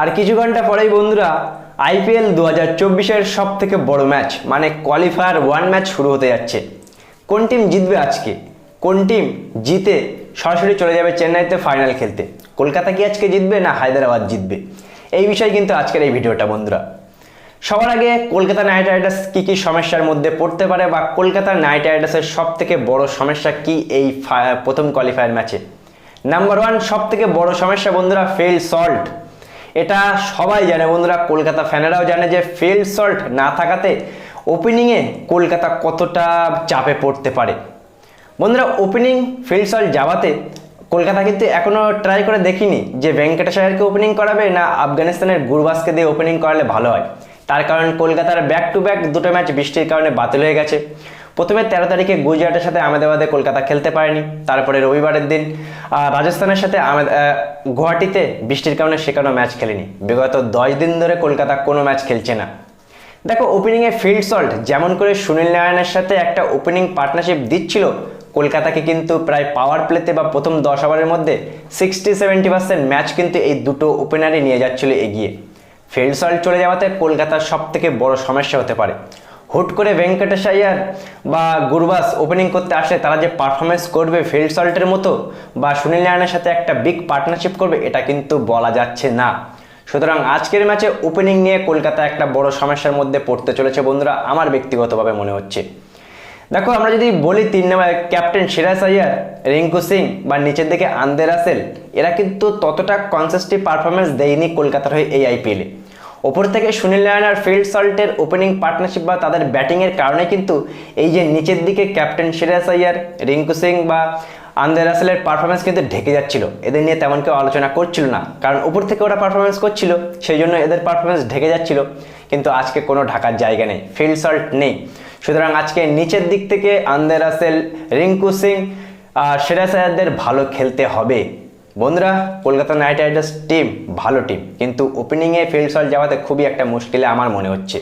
আর কিছু ঘণ্টা পরেই বন্ধুরা আইপিএল দু হাজার চব্বিশের সব থেকে বড় ম্যাচ মানে কোয়ালিফায়ার ওয়ান ম্যাচ শুরু হতে যাচ্ছে। কোন টিম জিতবে আজকে? কোন টিম জিতে সরাসরি চলে যাবে চেন্নাইতে ফাইনাল খেলতে? কলকাতা কি আজকে জিতবে না হায়দ্রাবাদ জিতবে? এই বিষয়ে কিন্তু আজকের এই ভিডিওটা, বন্ধুরা। সবার আগে কলকাতা নাইট রাইডার্স কী কী সমস্যার মধ্যে পড়তে পারে বা কলকাতা নাইট রাইডার্সের সব থেকে বড় সমস্যা কি এই প্রথম কোয়ালিফায়ার ম্যাচে নাম্বার ওয়ান সব থেকে বড় সমস্যা, বন্ধুরা ফেল সল্ট এটা সবাই জানে, বন্ধুরা। কলকাতা ফ্যানেরাও জানে যে ফেল সল্ট না থাকাতে ওপেনিংয়ে কলকাতা কতটা চাপে পড়তে পারে। বন্ধুরা ওপেনিং ফিল্ড সল্ট যাওয়াতে কলকাতা কিন্তু এখনও ট্রাই করে দেখিনি যে ভেঙ্কটেশ আয়ারকে ওপেনিং করাবে না আফগানিস্তানের গুরবাসকে দিয়ে ওপেনিং করালে ভালো হয়। তার কারণ কলকাতার ব্যাক টু ব্যাক দুটো ম্যাচ বৃষ্টির কারণে বাতিল হয়ে গেছে। প্রথমে তেরো তারিখে গুজরাটের সাথে আহমেদাবাদে কলকাতা খেলতে পারেনি। তারপরে রবিবারের দিন রাজস্থানের সাথে গুয়াহাটিতে বৃষ্টির কারণে সে সেখানেও ম্যাচ খেলেনি। বিগত দশ দিন ধরে কলকাতা কোনো ম্যাচ খেলছে না। দেখো ওপেনিংয়ে ফিল্ড সল্ট যেমন করে সুনীল নারায়ণের সাথে একটা ওপেনিং পার্টনারশিপ দিচ্ছিল, কলকাতাকে কিন্তু প্রায় পাওয়ার প্লেতে বা প্রথম দশ ওভারের মধ্যে সিক্সটি সেভেন্টি পার্সেন্ট ম্যাচ কিন্তু এই দুটো ওপেনারই নিয়ে যাচ্ছিল এগিয়ে। ফিল্ড সল্ট চলে যাওয়াতে কলকাতার সব থেকে বড় সমস্যা হতে পারে। হুট করে ভেঙ্কটেশ আয়ার বা গুরবাস ওপেনিং করতে আসলে তারা যে পারফরমেন্স করবে ফিল্ড সল্টের মতো বা সুনীল নারায়ণের সাথে একটা বিগ পার্টনারশিপ করবে, এটা কিন্তু বলা যাচ্ছে না। সুতরাং আজকের ম্যাচে ওপেনিং নিয়ে কলকাতা একটা বড় সমস্যার মধ্যে পড়তে চলেছে বন্ধুরা, আমার ব্যক্তিগতভাবে মনে হচ্ছে। দেখো, আমরা যদি বলি তিন নম্বর ক্যাপ্টেন সিরাজ আয়ার, রিঙ্কু সিং বা নিচের দিকে আন্দে রাসেল, এরা কিন্তু ততটা কনসিস্টিভ পারফরমেন্স দেয়নি কলকাতার হয়ে এই আইপিএলে ওপর থেকে সুনীল নারায়ণ আর ফিল্ড সল্টের ওপেনিং পার্টনারশিপ বা তাদের ব্যাটিংয়ের কারণে কিন্তু এই যে নিচের দিকে ক্যাপ্টেন সিরাজ আয়ার রিঙ্কু সিং বা আন্দে রাসেলের পারফরমেন্স কিন্তু ঢেকে যাচ্ছিল। এদের নিয়ে তেমন কেউ আলোচনা করছিল না। কারণ উপর থেকে ওরা পারফরমেন্স করছিল, সেই জন্য এদের পারফরমেন্স ঢেকে যাচ্ছিল। কিন্তু আজকে কোনো ঢাকার জায়গা নেই, ফিল্ড সল্ট নেই। সুতরাং আজকে নিচের দিক থেকে আন্দে রাসেল, রিঙ্কু সিং আর সিরাজ আয়ারদের ভালো খেলতে হবে। বন্ধুরা, কলকাতা নাইট রাইডার্স টিম, ভালো টিম। কিন্তু ওপেনিংয়ে ফিল্ড সল্ট যাওয়াতে খুবই একটা মুশকিলে আমার মনে হচ্ছে।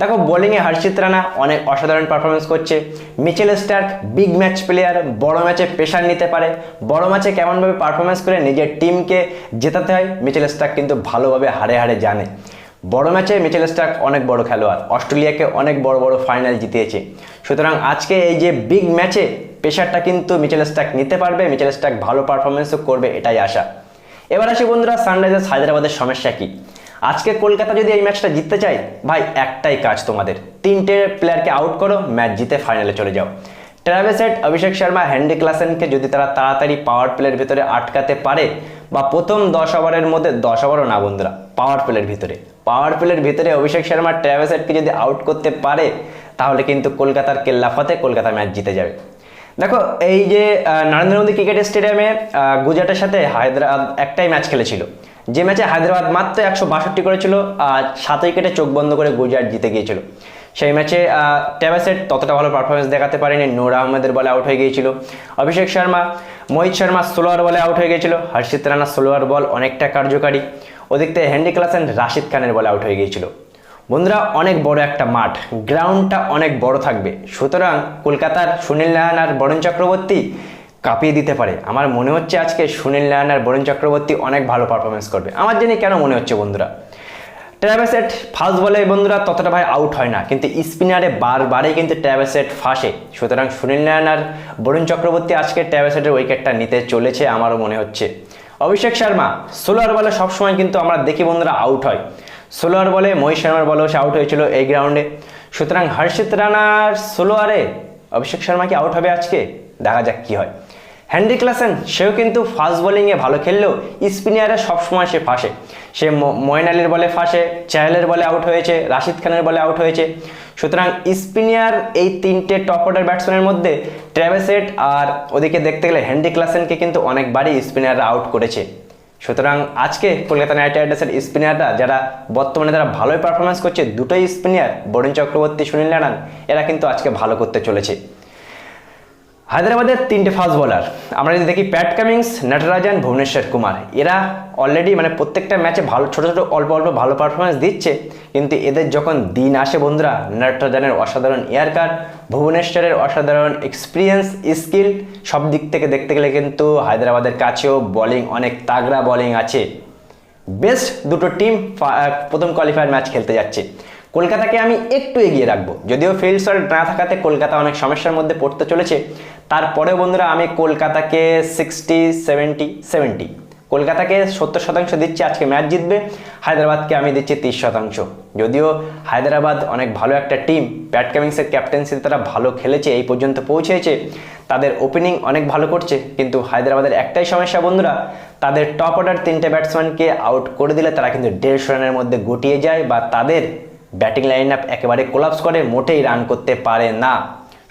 দেখো বোলিংয়ে হর্ষিত রানা অনেক অসাধারণ পারফরমেন্স করছে। Mitchell Starc big match player বড় ম্যাচে প্রেশার নিতে পারে। বড় ম্যাচে কেমনভাবে পারফরমেন্স করে নিজের টিমকে জেতাতে হয়, মিচেল স্টার্ক কিন্তু ভালোভাবে হারে হারে জানে। বড় ম্যাচে মিচেল স্টার্ক অনেক বড় খেলোয়াড়। অস্ট্রেলিয়াকে অনেক বড় বড় ফাইনাল জিতিয়েছে। সুতরাং আজকে এই যে বিগ ম্যাচে প্রেশারটা কিন্তু মিচেল স্টার্ক নিতে পারবে মিচেল স্টার্ক ভালো পারফরমেন্সও করবে, এটাই আশা। এবার আসি বন্ধুরা সানরাইজার্স হায়দ্রাবাদের সমস্যা কি? আজকে কলকাতা যদি এই ম্যাচটা জিততে চায়, ভাই, একটাই কাজ তোমাদের। তিনটে প্লেয়ারকে আউট করো ম্যাচ জিতে ফাইনালে চলে যাও। ট্রাভেসেট অভিষেক শর্মা হ্যান্ডি ক্লাসেনকে যদি তারা তাড়াতাড়ি পাওয়ার প্লের ভিতরে আটকাতে পারে, বা প্রথম দশ ওভারের মধ্যে দশ ওভারও না বন্ধুরা পাওয়ার প্লের ভিতরে। পাওয়ার প্লের ভিতরে অভিষেক শর্মা ট্রাভেসেটকে যদি আউট করতে পারে, তাহলে কিন্তু কলকাতার কেল্লাফাতে কলকাতা ম্যাচ জিতে যাবে। দেখো, এই যে নরেন্দ্র মোদী ক্রিকেট স্টেডিয়ামে গুজরাটের সাথে হায়দ্রাবাদ একটাই ম্যাচ খেলেছিল। যে ম্যাচে হায়দ্রাবাদ মাত্র একশো বাষট্টি করেছিল আর সাত উইকেটে চোখ বন্ধ করে গুজরাট জিতে গিয়েছিল। সেই ম্যাচে ট্যাবাসেট ততটা ভালো পারফরমেন্স দেখাতে পারেনি, নূর আহমেদের বলে আউট হয়ে গিয়েছিল। অভিষেক শর্মা, মোহিত শর্মা সোলোয়ার বলে আউট হয়ে গিয়েছিল। হর্ষিত রানা সোলোয়ার বল অনেকটা কার্যকারী। ওদিক থেকে হ্যান্ডি ক্লাসেন রাশিদ খানের বলে আউট হয়ে গিয়েছিল। বন্ধুরা, অনেক বড় একটা মাঠ। গ্রাউন্ডটা অনেক বড় থাকবে। সুতরাং কলকাতার সুনীল নারায়ণ আর বরুণ চক্রবর্তী কাঁপিয়ে দিতে পারে। আমার মনে হচ্ছে আজকে সুনীল নারায়ণ আর বরুণ চক্রবর্তী অনেক ভালো পারফরমেন্স করবে। আমার জন্য কেন মনে হচ্ছে বন্ধুরা? ট্র্যাভেসেট ফার্স্ট বলে বন্ধুরা ততটা ভাই আউট হয় না। কিন্তু স্পিনারে বারবারই কিন্তু ট্র্যাভেসেট ফাঁসে সুতরাং সুনীল নারায়ণ আর বরুণ চক্রবর্তী আজকে ট্র্যাভেসেটের উইকেটটা নিতে চলেছে আমারও মনে হচ্ছে। অভিষেক শর্মা ষোলোয়ার বলে সবসময় কিন্তু আমরা দেখি বন্ধুরা আউট হয়। ষোলোয়ার বলে, মহিষ শর্মার বলেও সে আউট হয়েছিল এই গ্রাউন্ডে সুতরাং হর্ষিত রানার ষোলোয়ারে অভিষেক শর্মা কি আউট হবে আজকে? দেখা যাক কি হয়। হ্যান্ডি ক্লাসেন, সেও কিন্তু ফাস্ট বোলিংয়ে ভালো খেললেও স্পিনিয়ারে সবসময় সে ফাঁসে। সে ম- মঈন আলীর বলে ফাঁসে, চাহেলের বলে আউট হয়েছে, রাশিদ খানের বলে আউট হয়েছে। সুতরাং স্পিনিয়ার এই তিনটে টপ অর্ডার ব্যাটসম্যানের মধ্যে ট্র্যাভেসেট আর ওদিকে দেখতে গেলে হ্যান্ডি ক্লাসেনকে কিন্তু অনেকবারই স্পিনাররা আউট করেছে। সুতরাং আজকে কলকাতা নাইট রাইডার্সের স্পিনাররা যারা বর্তমানে তারা ভালোই পারফরমেন্স করছে, দুটোই spinner Varun Chakravarthy, Sunil Narine এরা কিন্তু আজকে ভালো করতে চলেছে। হায়দ্রাবাদের তিনটে ফাস্ট বোলার। আমরা যদি দেখি প্যাট কামিংস, নটরাজান, ভুবনেশ্বর কুমার। এরা অলরেডি মানে প্রত্যেকটা ম্যাচে ভালো, ছোটো ছোটো, অল্প অল্প ভালো পারফরমেন্স দিচ্ছে। কিন্তু এদের যখন দিন আসে বন্ধুরা, নটরাজানের অসাধারণ ইয়ারকার ভুবনেশ্বরের অসাধারণ এক্সপিরিয়েন্স স্কিল সব দিক থেকে দেখতে গেলে কিন্তু হায়দ্রাবাদের কাছেও বোলিং অনেক তাগড়া বোলিং আছে। বেস্ট দুটো টিম প্রথম কোয়ালিফায়ার ম্যাচ খেলতে যাচ্ছে। কলকাতাকে আমি একটু এগিয়ে রাখব। যদিও ফিল্ড সল্ট না থাকাতে কলকাতা অনেক সমস্যার মধ্যে পড়তে চলেছে। তারপরে বন্ধুরা আমি কলকাতাকে সিক্সটি সেভেন্টি সেভেন্টি কলকাতাকে সত্তর শতাংশ দিচ্ছি, আজকে ম্যাচ জিতবে। হায়দ্রাবাদকে আমি দিচ্ছি তিরিশ শতাংশ। যদিও হায়দ্রাবাদ অনেক ভালো একটা টিম প্যাট কামিংসের ক্যাপ্টেন্সিতে তারা ভালো খেলেছে, এই পর্যন্ত পৌঁছেছে। তাদের ওপেনিং অনেক ভালো করছে, কিন্তু হায়দ্রাবাদের একটাই সমস্যা বন্ধুরা, তাদের টপ অর্ডার তিনটে ব্যাটসম্যানকে আউট করে দিলে তারা কিন্তু দেড়শো রানের মধ্যে গুটিয়ে যায় বা তাদের ব্যাটিং লাইন আপ একেবারে কোলাপস করে, মোটেই রান করতে পারে না।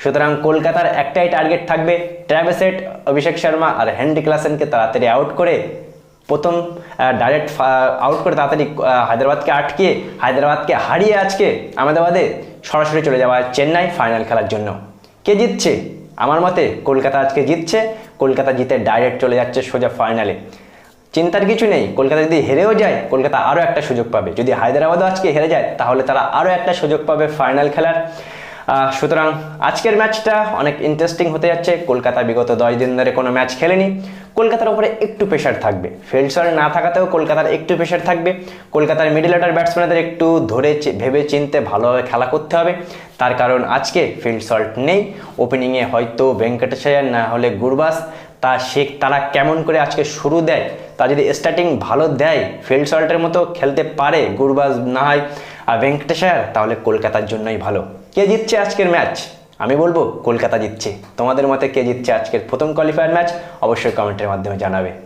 সুতরাং কলকাতার একটাই টার্গেট থাকবে ট্র্যাভেসেট অভিষেক শর্মা আর হেনরি ক্লাসেনকে তাড়াতাড়ি আউট করে। প্রথম ডাইরেক্ট আউট করে তাড়াতাড়ি হায়দ্রাবাদকে আটকে হায়দ্রাবাদকে হারিয়ে আজকে আহমেদাবাদে সরাসরি চলে যাওয়া চেন্নাই ফাইনাল খেলার জন্য। কে জিতছে? আমার মতে কলকাতা আজকে জিতছে। কলকাতা জিতে ডাইরেক্ট চলে যাচ্ছে সোজা ফাইনালে চিন্তার কিছু নেই, কলকাতা যদি হেরেও যায়, কলকাতা আরও একটা সুযোগ পাবে। যদি হায়দ্রাবাদও আজকে হেরে যায়, তাহলে তারা আরও একটা সুযোগ পাবে ফাইনাল খেলার। সুতরাং আজকের ম্যাচটা অনেক ইন্টারেস্টিং হতে যাচ্ছে। কলকাতা বিগত দশ দিন ধরে কোনো ম্যাচ খেলেনি। কলকাতার উপরে একটু প্রেশার থাকবে। ফিল্ডসর না থাকাতেও কলকাতার একটু প্রেশার থাকবে। কলকাতার মিডিল অর্ডার ব্যাটসম্যানদের একটু ধরে ভেবে চিনতে ভালোভাবে খেলা করতে হবে। তার কারণ আজকে ফিল্ড সল্ট নেই ওপেনিংয়ে হয়তো ভেঙ্কটেশায়ার, না হলে গুরবাস। তা সে তারা কেমন করে আজকে শুরু দেয়? তা যদি স্টার্টিং ভালো দেয় ফিল্ড সল্টের মতো খেলতে পারে, গুরবাস না হয় আর ভেঙ্কটেশায়ার, তাহলে কলকাতার জন্যই ভালো। কে জিতছে আজকের ম্যাচ? আমি বলব, কলকাতা জিতছে। তোমাদের মতে কে জিতছে আজকের প্রথম কোয়ালিফায়ার ম্যাচ? অবশ্যই কমেন্টের মাধ্যমে জানাবে।